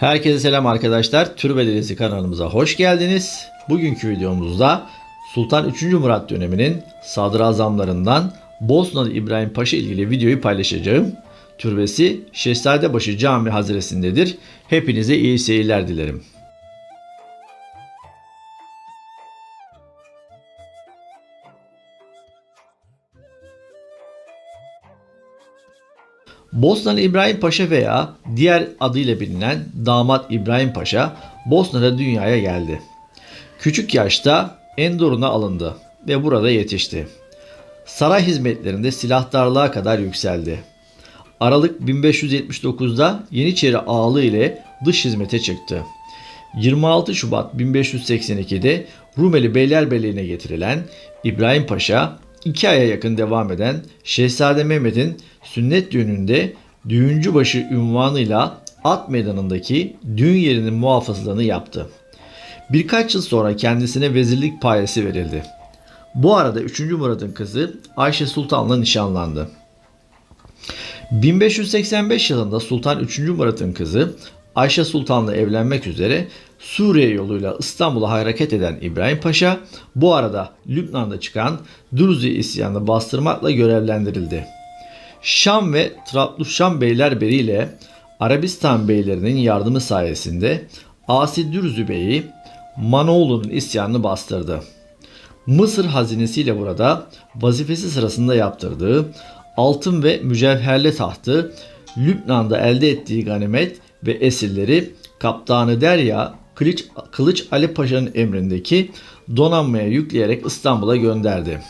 Herkese selam arkadaşlar. Türbelerisi kanalımıza hoş geldiniz. Bugünkü videomuzda Sultan 3. Murat döneminin sadrazamlarından Bosnalı İbrahim Paşa ilgili videoyu paylaşacağım. Türbesi Şehzadebaşı Cami Hazresindedir. Hepinize iyi seyirler dilerim. Bosnalı İbrahim Paşa veya diğer adıyla bilinen Damat İbrahim Paşa Bosna'da dünyaya geldi. Küçük yaşta Endorun'a alındı ve burada yetişti. Saray hizmetlerinde silahtarlığa kadar yükseldi. Aralık 1579'da Yeniçeri Ağalığı ile dış hizmete çıktı. 26 Şubat 1582'de Rumeli Beylerbeyliğine getirilen İbrahim Paşa, iki aya yakın devam eden Şehzade Mehmet'in sünnet düğününde düğüncübaşı ünvanıyla at meydanındaki düğün yerinin muhafızlığını yaptı. Birkaç yıl sonra kendisine vezirlik payesi verildi. Bu arada 3. Murat'ın kızı Ayşe Sultan'la nişanlandı. 1585 yılında Sultan 3. Murat'ın kızı Ayşe Sultan'la evlenmek üzere Suriye yoluyla İstanbul'a hareket eden İbrahim Paşa bu arada Lübnan'da çıkan Druzi isyanını bastırmakla görevlendirildi. Şam ve Trablus-Şam beylerberi ile Arabistan beylerinin yardımı sayesinde Asi Dürzü Bey'i Manoğlu'nun isyanını bastırdı. Mısır hazinesiyle burada vazifesi sırasında yaptırdığı altın ve mücevherli tahtı, Lübnan'da elde ettiği ganimet ve esirleri Kaptanı Derya Kılıç, Kılıç Ali Paşa'nın emrindeki donanmaya yükleyerek İstanbul'a gönderdi.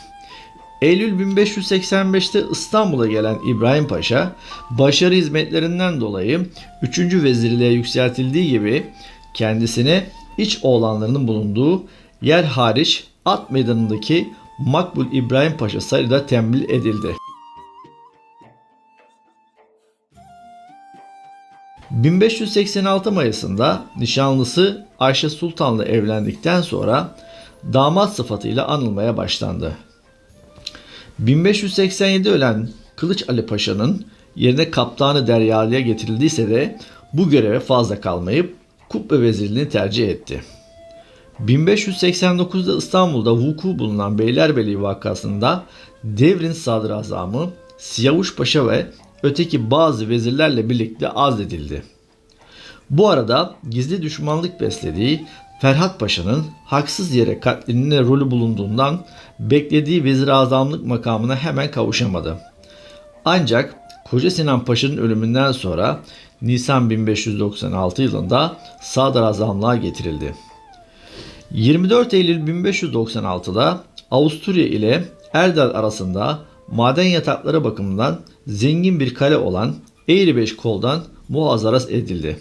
Eylül 1585'te İstanbul'a gelen İbrahim Paşa, başarı hizmetlerinden dolayı 3. vezirliğe yükseltildiği gibi kendisine iç oğlanlarının bulunduğu yer hariç at meydanındaki Makbul İbrahim Paşa Sarayı'da tembih edildi. 1586 Mayıs'ında nişanlısı Ayşe Sultan'la evlendikten sonra damat sıfatıyla anılmaya başlandı. 1587 ölen Kılıç Ali Paşa'nın yerine Kaptanı Deryalı'ya getirildiyse de bu göreve fazla kalmayıp Kubbe Vezirliğini tercih etti. 1589'da İstanbul'da vuku bulunan Beylerbeyliği vakasında devrin sadrazamı Siyavuş Paşa ve öteki bazı vezirlerle birlikte azledildi. Bu arada gizli düşmanlık beslediği Ferhat Paşa'nın haksız yere katlinine rolü bulunduğundan beklediği vezir azamlık makamına hemen kavuşamadı. Ancak Koca Sinan Paşa'nın ölümünden sonra Nisan 1596 yılında sadrazamlığa getirildi. 24 Eylül 1596'da Avusturya ile Erdal arasında maden yatakları bakımından zengin bir kale olan Eğribeş koldan muhazara edildi.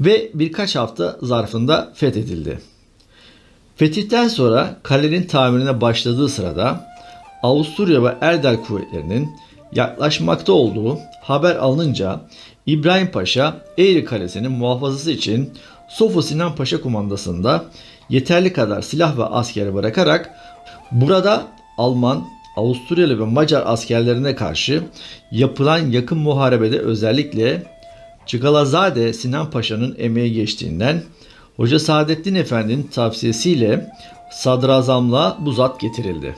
Ve birkaç hafta zarfında fethedildi. Fetihten sonra kalenin tamirine başladığı sırada Avusturya ve Erdal kuvvetlerinin yaklaşmakta olduğu haber alınınca İbrahim Paşa Eğri Kalesi'nin muhafazası için Sofu Sinan Paşa kumandasında yeterli kadar silah ve askeri bırakarak burada Alman, Avusturyalı ve Macar askerlerine karşı yapılan yakın muharebede özellikle Çıgalazade Sinan Paşa'nın emeği geçtiğinden Hoca Saadettin Efendi'nin tavsiyesiyle sadrazamlığa bu zat getirildi.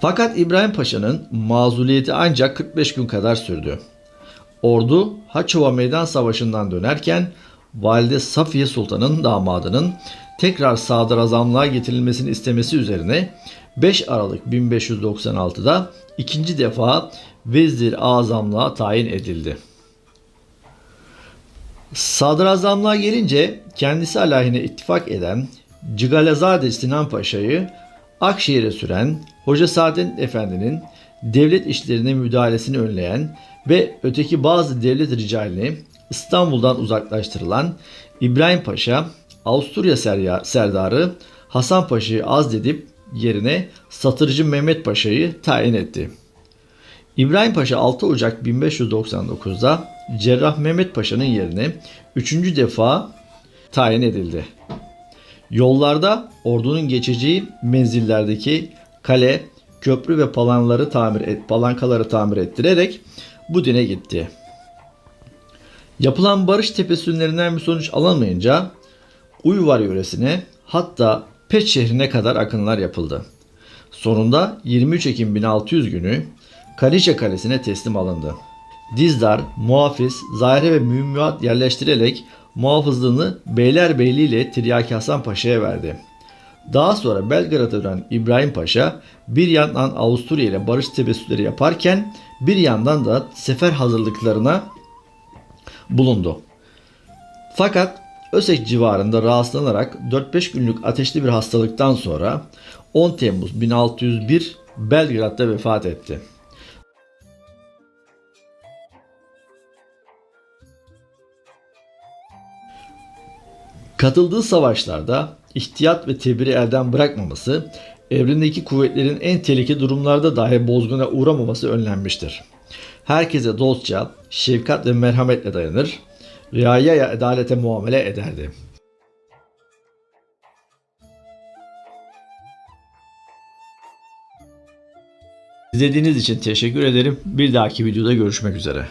Fakat İbrahim Paşa'nın mazuliyeti ancak 45 gün kadar sürdü. Ordu Haçova Meydan Savaşı'ndan dönerken Valide Safiye Sultan'ın damadının tekrar sadrazamlığa getirilmesini istemesi üzerine 5 Aralık 1596'da ikinci defa vezir azamlığa tayin edildi. Sadrazamlığa gelince kendisi aleyhine ittifak eden Cigalezade Sinan Paşa'yı Akşehir'e süren Hoca Saadettin Efendi'nin devlet işlerine müdahalesini önleyen ve öteki bazı devlet ricalini İstanbul'dan uzaklaştırılan İbrahim Paşa, Avusturya Serdarı Hasan Paşa'yı azledip yerine Satırcı Mehmet Paşa'yı tayin etti. İbrahim Paşa 6 Ocak 1599'da Cerrah Mehmet Paşa'nın yerine 3. defa tayin edildi. Yollarda ordunun geçeceği menzillerdeki kale, köprü ve palanları tamir et, palankaları tamir ettirerek bu dine gitti. Yapılan barış tepesünlerinden bir sonuç alamayınca Uyvar yöresine hatta Pet şehrine kadar akınlar yapıldı. Sonunda 23 Ekim 1600 günü Kaliçe Kalesi'ne teslim alındı. Dizdar, muhafız, zahire ve mühimmat yerleştirerek muhafızlığını Beylerbeyliği ile Tiryaki Hasan Paşa'ya verdi. Daha sonra Belgrad'a dönen İbrahim Paşa bir yandan Avusturya ile barış tebessüleri yaparken bir yandan da sefer hazırlıklarına bulundu. Fakat Ösek civarında rahatsızlanarak 4-5 günlük ateşli bir hastalıktan sonra 10 Temmuz 1601 Belgrad'da vefat etti. Katıldığı savaşlarda ihtiyat ve tedbiri elden bırakmaması, evrendeki kuvvetlerin en tehlikeli durumlarda dahi bozguna uğramaması önlenmiştir. Herkese dostça, şefkat ve merhametle dayanır, riayaya adalete muamele ederdi. İzlediğiniz için teşekkür ederim. Bir dahaki videoda görüşmek üzere.